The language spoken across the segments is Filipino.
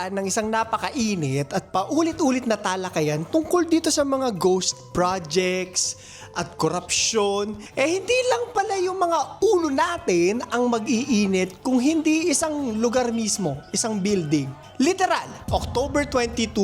kalagitnaan ng isang napakainit at paulit-ulit na talakayan tungkol dito sa mga ghost projects at korupsyon, eh hindi lang pala yung mga ulo natin ang mag-iinit kung hindi isang lugar mismo, isang building. Literal, October 22,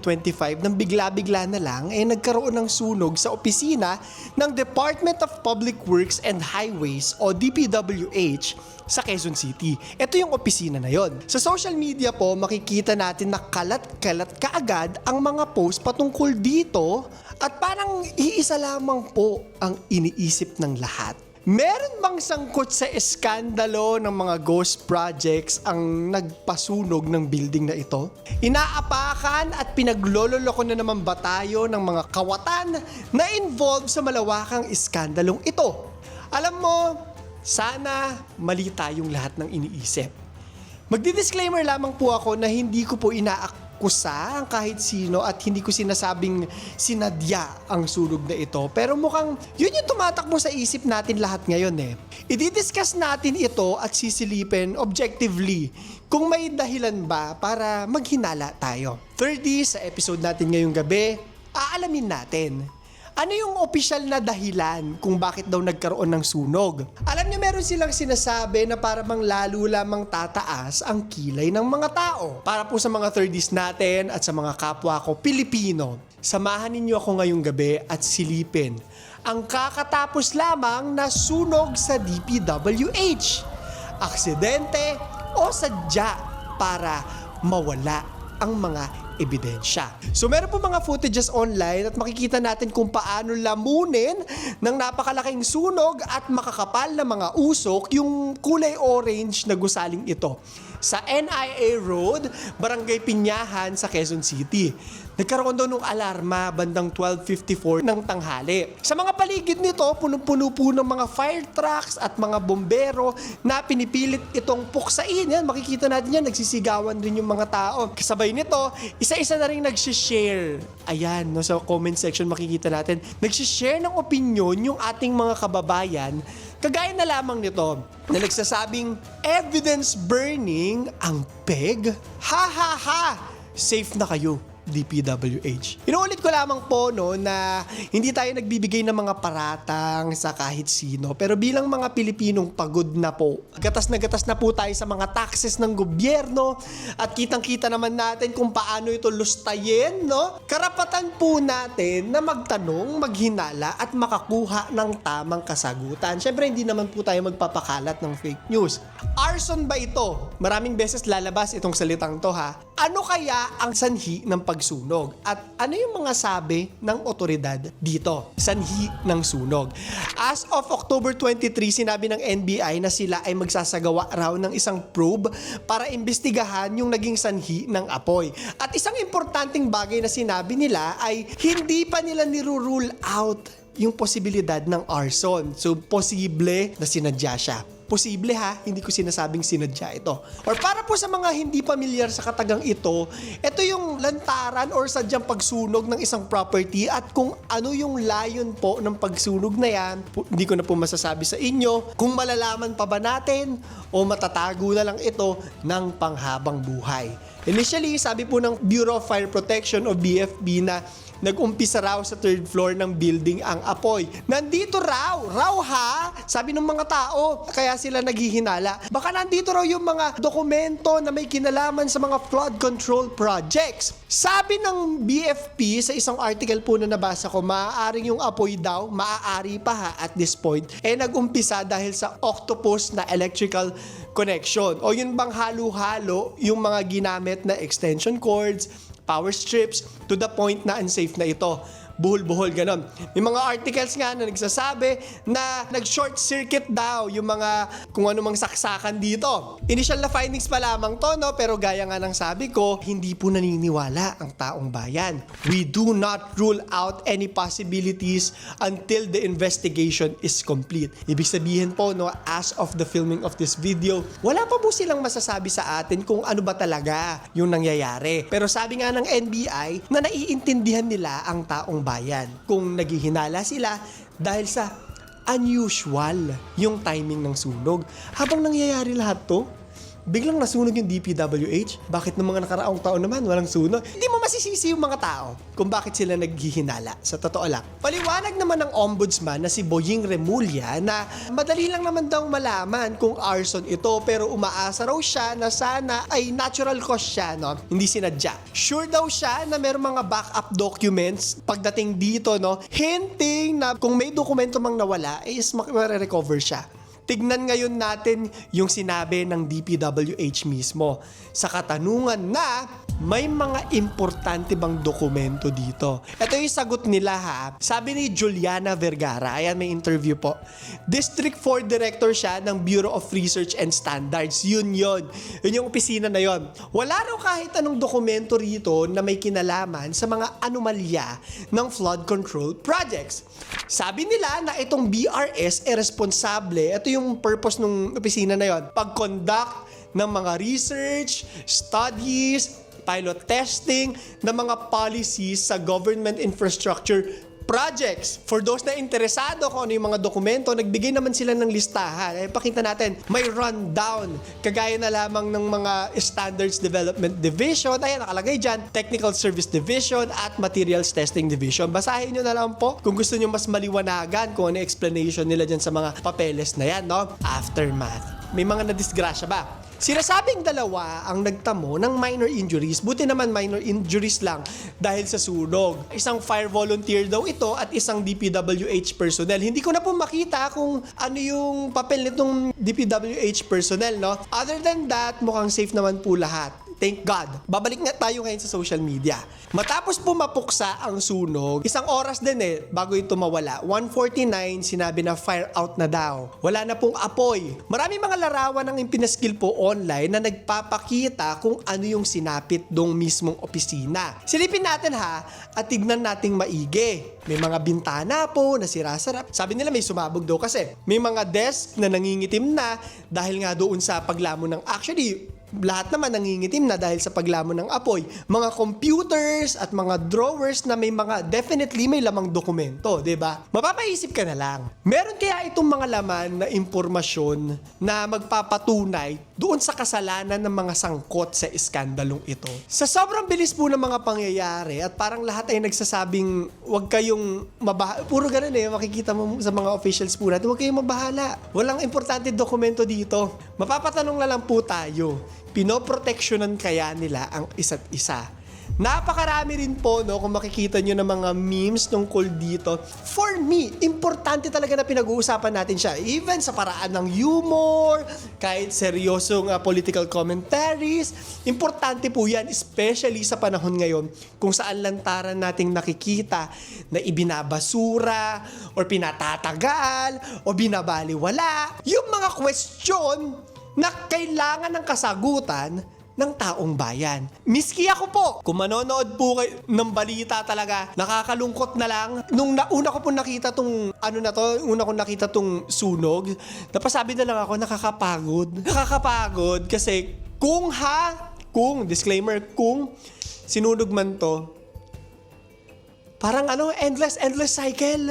2025, nang bigla-bigla na lang, eh nagkaroon ng sunog sa opisina ng Department of Public Works and Highways o DPWH sa Quezon City. Ito yung opisina na yon. Sa social media po, makikita natin na kalat-kalat kaagad ang mga post patungkol dito at parang iisa lamang po ang iniisip ng lahat. Meron bang sangkot sa eskandalo ng mga ghost projects ang nagpasunog ng building na ito? Inaapakan at pinaglololoko na naman ba tayo ng mga kawatan na involved sa malawakang iskandalong ito? Alam mo, sana mali tayong lahat ng iniisip. Magdi-disclaimer lamang po ako na hindi ko po inaakusa ang kahit sino at hindi ko sinasabing sinadya ang sunog na ito. Pero mukhang yun yung tumatakbo sa isip natin lahat ngayon eh. I-discuss natin ito at sisilipin objectively kung may dahilan ba para maghinala tayo. 30 sa episode natin ngayong gabi, aalamin natin ano yung opisyal na dahilan kung bakit daw nagkaroon ng sunog? Alam niyo meron silang sinasabi na para bang lalo lamang tataas ang kilay ng mga tao. Para po sa mga 30s natin at sa mga kapwa ko Pilipino, samahan ninyo ako ngayong gabi at silipin ang kakatapos lamang na sunog sa DPWH. Aksidente o sadya para mawala ang mga ebidensya. So meron po mga footages online at makikita natin kung paano lamunin ng napakalaking sunog at makakapal na mga usok yung kulay orange na gusaling ito sa NIA Road, Barangay Pinyahan sa Quezon City. Nagkaroon daw ng alarma bandang 12.54 ng tanghali. Sa mga paligid nito, punong-puno po ng mga fire trucks at mga bombero na pinipilit itong puksain. Yan, makikita natin yan, nagsisigawan rin yung mga tao. Kasabay nito, isa-isa na rin nagsishare. Ayan, no, sa comment section makikita natin, nagsishare ng opinion yung ating mga kababayan Kagaya na lamang nito na nagsasabing evidence burning ang peg? Ha ha ha! Safe na kayo. DPWH. Inuulit ko lamang po no na hindi tayo nagbibigay ng mga paratang sa kahit sino pero bilang mga Pilipinong pagod na po. Gatas na gatas na po tayo sa mga taxes ng gobyerno at kitang-kita naman natin kung paano ito lustayin, no? Karapatan po natin na magtanong, maghinala at makakuha ng tamang kasagutan. Syempre hindi naman po tayo magpapakalat ng fake news. Arson ba ito? Maraming beses lalabas itong salitang to ha. Ano kaya ang sanhi ng pagsunog? At ano yung mga sabi ng otoridad dito? Sanhi ng sunog. As of October 23, sinabi ng NBI na sila ay magsasagawa raw ng isang probe para imbestigahan yung naging sanhi ng apoy. At isang importanteng bagay na sinabi nila ay hindi pa nila nirurule out yung posibilidad ng arson. So, posible na sinadya siya. Posible ha, hindi ko sinasabing sinadya ito. Or para po sa mga hindi pamilyar sa katagang ito, ito yung lantaran or sadyang pagsunog ng isang property at kung ano yung layon po ng pagsunog na yan, hindi ko na po masasabi sa inyo kung malalaman pa ba natin o matatago na lang ito ng panghabang buhay. Initially, sabi po ng Bureau of Fire Protection o BFB na nag-umpisa raw sa third floor ng building ang apoy. Nandito raw, raw ha, sabi ng mga tao, kaya sila naghihinala. Baka nandito raw yung mga dokumento na may kinalaman sa mga flood control projects. Sabi ng BFP sa isang article po na nabasa ko, maaaring yung apoy daw, maaari pa ha at this point, eh nag-umpisa dahil sa octopus na electrical connection. O yun bang halo-halo yung mga ginamit na extension cords, power strips to the point na unsafe na ito. Buhol-buhol ganon. May mga articles nga na nagsasabi na nag-short circuit daw yung mga kung ano mang saksakan dito. Initial na findings pa lamang to, no? Pero gaya nga ng sabi ko, hindi po naniniwala ang taong bayan. We do not rule out any possibilities until the investigation is complete. Ibig sabihin po, no, as of the filming of this video, wala pa po silang masasabi sa atin kung ano ba talaga yung nangyayari. Pero sabi nga ng NBI na naiintindihan nila ang taong bayan kung naghihinala sila dahil sa unusual yung timing ng sunog. Habang nangyayari lahat to, biglang nasunog yung DPWH. Bakit ng mga nakaraang taon naman walang sunog? Hindi mo masisisi yung mga tao kung bakit sila naghihinala. Sa totoo lang. Paliwanag naman ng ombudsman na si Boying Remulla na madali lang naman daw malaman kung arson ito pero umaasa raw siya na sana ay natural cause siya, no? Hindi sinadya. Sure daw siya na meron mga backup documents pagdating dito, no? Hinting na kung may dokumento mang nawala, is makare-recover siya. Tignan ngayon natin yung sinabi ng DPWH mismo sa katanungan na may mga importante bang dokumento dito. Ito yung sagot nila ha. Sabi ni Juliana Vergara, ayan may interview po. District 4 Director siya ng Bureau of Research and Standards. Yun yun. Yun yung opisina na yun. Wala raw kahit anong dokumento rito na may kinalaman sa mga anomalya ng flood control projects. Sabi nila na itong BRS ay responsable. Ito yung purpose ng opisina na yon. Pag-conduct ng mga research, studies, pilot testing ng mga policies sa government infrastructure projects. For those na interesado kung ano yung mga dokumento, nagbigay naman sila ng listahan. Eh, pakita natin, may rundown. Kagaya na lamang ng mga Standards Development Division. Ayan, nakalagay dyan. Technical Service Division at Materials Testing Division. Basahin nyo na lang po kung gusto nyo mas maliwanagan kung ano explanation nila dyan sa mga papeles na yan, no? Aftermath. May mga nadisgrasya ba? Sinasabing dalawa ang nagtamo ng minor injuries. Buti naman minor injuries lang dahil sa sunog. Isang fire volunteer daw ito at isang DPWH personnel. Hindi ko na po makita kung ano yung papel nitong DPWH personnel, no? Other than that, mukhang safe naman po lahat. Thank God. Babalik nga tayo ngayon sa social media. Matapos po mapuksa ang sunog, isang oras din eh, bago ito mawala. 1.49, sinabi na fire out na daw. Wala na pong apoy. Marami mga larawan ng impinaskill po online na nagpapakita kung ano yung sinapit dong mismong opisina. Silipin natin ha, at tignan nating maigi. May mga bintana po na sirasarap. Sabi nila may sumabog daw kasi. May mga desk na nangingitim na dahil nga doon sa paglamon ng actually lahat naman nangingitim na dahil sa paglamon ng apoy. Mga computers at mga drawers na may mga definitely may lamang dokumento, 'di ba? Mapapaisip ka na lang. Meron kaya itong mga laman na impormasyon na magpapatunay doon sa kasalanan ng mga sangkot sa iskandalong ito. Sa sobrang bilis po ng mga pangyayari at parang lahat ay nagsasabing wag kayong mabahala. Puro ganun eh, makikita mo sa mga officials po natin, wag kayong mabahala. Walang importante dokumento dito. Mapapatanong na lang po tayo, pinoproteksyonan kaya nila ang isa't isa? Napakarami rin po, no, kung makikita nyo ng mga memes tungkol dito. For me, importante talaga na pinag-uusapan natin siya. Even sa paraan ng humor, kahit seryosong uh, political commentaries, importante po yan, especially sa panahon ngayon, kung saan lantaran nating nakikita na ibinabasura, or pinatatagal, o binabaliwala, yung mga question na kailangan ng kasagutan ng taong bayan. Miski ako po, kung manonood po kayo ng balita talaga, nakakalungkot na lang. Nung nauna ko po nakita tong, ano na to, una ko nakita tong sunog, napasabi na lang ako, nakakapagod. Nakakapagod kasi kung ha, kung, disclaimer, kung sinunog man to, parang ano, endless, endless cycle.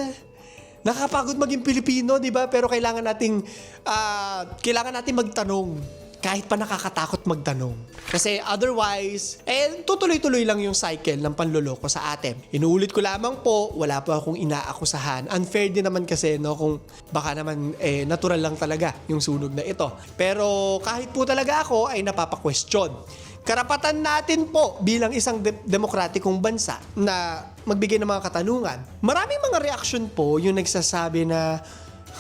Nakakapagod maging Pilipino, di ba? Pero kailangan nating, ah, kailangan nating magtanong. Kahit pa nakakatakot magtanong. Kasi otherwise, eh, tutuloy-tuloy lang yung cycle ng panloloko sa atin. Inuulit ko lamang po, wala po akong inaakusahan. Unfair din naman kasi, no, kung baka naman, eh, natural lang talaga yung sunog na ito. Pero kahit po talaga ako ay napapa-question. Karapatan natin po bilang isang de- demokratikong bansa na magbigay ng mga katanungan. Maraming mga reaction po yung nagsasabi na,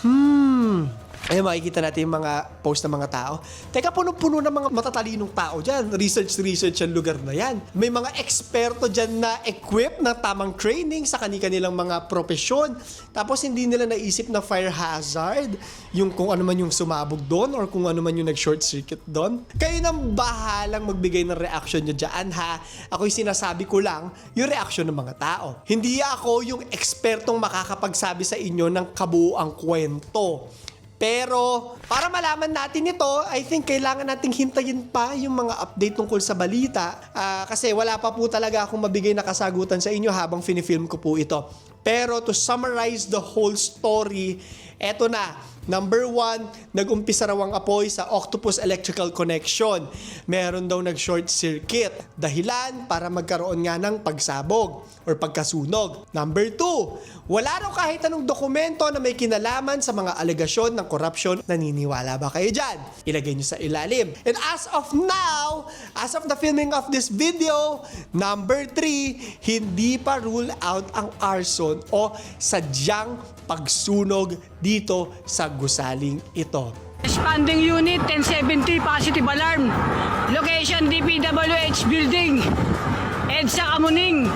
hmm, ay makikita natin yung mga post ng mga tao. Teka, puno-puno ng mga matatalinong tao dyan. Research-research ang lugar na yan. May mga eksperto dyan na equip na tamang training sa kanilang mga profesyon. Tapos hindi nila naisip na fire hazard, yung kung ano man yung sumabog doon or kung ano man yung nag-short circuit doon. Kayo nang bahalang magbigay ng reaction nyo dyan, ha? Ako'y sinasabi ko lang yung reaction ng mga tao. Hindi ako yung ekspertong makakapagsabi sa inyo ng kabuuang kwento. Pero para malaman natin ito, I think kailangan nating hintayin pa yung mga update tungkol sa balita Ah, kasi wala pa po talaga akong mabigay na kasagutan sa inyo habang finifilm ko po ito. Pero to summarize the whole story, Eto na, Number one, nag-umpisa raw ang apoy sa Octopus Electrical Connection. Meron daw nag-short circuit. Dahilan para magkaroon nga ng pagsabog or pagkasunog. Number two, wala raw kahit anong dokumento na may kinalaman sa mga alegasyon ng corruption. Naniniwala ba kayo dyan? Ilagay nyo sa ilalim. And as of now, as of the filming of this video, number three, hindi pa rule out ang arson o sadyang pagsunog dito sa gusaling ito. Expanding unit 1070 positive alarm. Location DPWH building. EDSA Kamuning.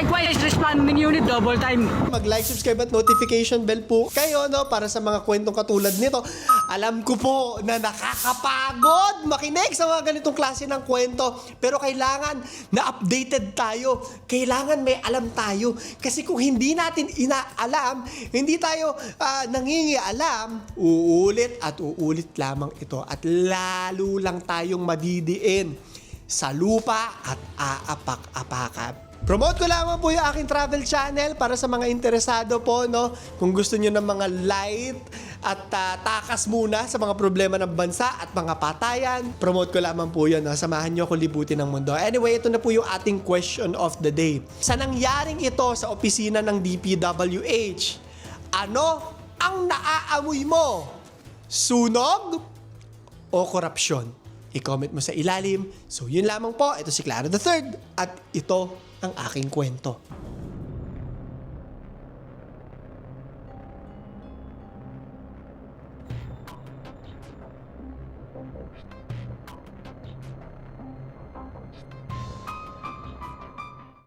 Likewise, responding unit double time. Mag-like, subscribe at notification bell po kayo no para sa mga kwentong katulad nito. Alam ko po na nakakapagod makinig sa mga ganitong klase ng kwento pero kailangan na updated tayo. Kailangan may alam tayo kasi kung hindi natin inaalam, hindi tayo ah, nangingialam, uulit at uulit lamang ito at lalo lang tayong madidiin sa lupa at aapak-apakan. Promote ko lamang po yung aking travel channel para sa mga interesado po, no? Kung gusto nyo ng mga light at ah, takas muna sa mga problema ng bansa at mga patayan, promote ko lamang po yun, no? Samahan nyo ako libutin ng mundo. Anyway, ito na po yung ating question of the day. Sa nangyaring ito sa opisina ng DPWH, ano ang naaamoy mo? Sunog o korupsyon? I-comment mo sa ilalim. So yun lamang po. Ito si Clara the Third at ito ang aking kwento.